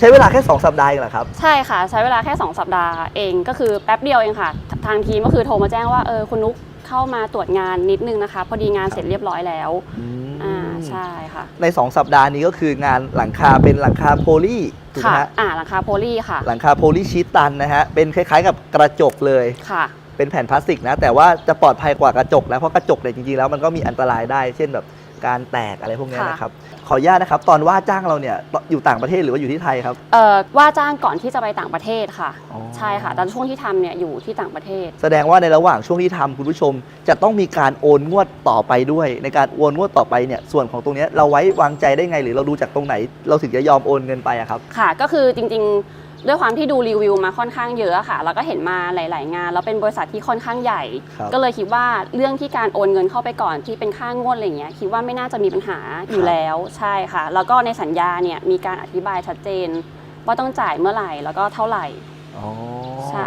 ใช้เวลาแค่ 2 สัปดาห์เองเหรอครับ ใช่ค่ะ ใช้เวลาแค่ 2 สัปดาห์เองก็คือแป๊บเดียวเองค่ะ ทางทีมก็คือโทรมาแจ้งว่าเออคุณนุกเข้ามาตรวจงานนิดนึงนะคะ พอดีงานเสร็จเรียบร้อยแล้วอ่าใช่ค่ะ ใน 2 สัปดาห์นี้ก็คืองานหลังคาเป็นหลังคาโพลีถูกไหมค่ะฮะอ่าหลังคาโพลีค่ะหลังคาโพลีชีตตันนะฮะเป็นคล้ายๆ กับกระจกเลย ค่ะ เป็นแผ่นพลาสติกนะ แต่ว่าจะปลอดภัยกว่ากระจกนะเพราะกระจกเนี่ยจริงๆแล้วมันก็มีอันตรายได้ เช่นแบบ การแตกอะไรพวกเนี้ยค่ะนะครับ ขออนุญาตนะครับ ตอนว่าจ้างเราเนี่ยอยู่ต่างประเทศหรือว่าอยู่ที่ไทยครับ เอ่อว่าจ้างก่อนที่จะไปต่างประเทศค่ะ อ๋อ ใช่ค่ะ แต่ช่วงที่ทำเนี่ยอยู่ที่ต่างประเทศ แสดงว่าในระหว่างช่วงที่ทำคุณผู้ชม จะต้องมีการโอนงวดต่อไปด้วย ในการโอนงวดต่อไปเนี่ยส่วนของตรงเนี้ยเราไว้วางใจได้ไง หรือเราดูจากตรงไหน เราถึงจะยอมโอนเงินไปอะครับ ค่ะก็คือจริงๆ ด้วยความที่ดูรีวิวมาค่อนข้างเยอะค่ะแล้วก็เห็นมาหลาย ๆ งาน แล้วเป็นบริษัทที่ค่อนข้างใหญ่ ครับก็เลยคิดว่าเรื่องที่การโอนเงินเข้าไปก่อนที่เป็นค่างวดอะไรเงี้ยคิดว่าไม่น่าจะมีปัญหาอยู่แล้วใช่ค่ะ แล้วก็ในสัญญาเนี่ยมีการอธิบายชัดเจน ว่าต้องจ่ายเมื่อไหร่แล้วก็เท่าไหร่ อ๋อ ใช่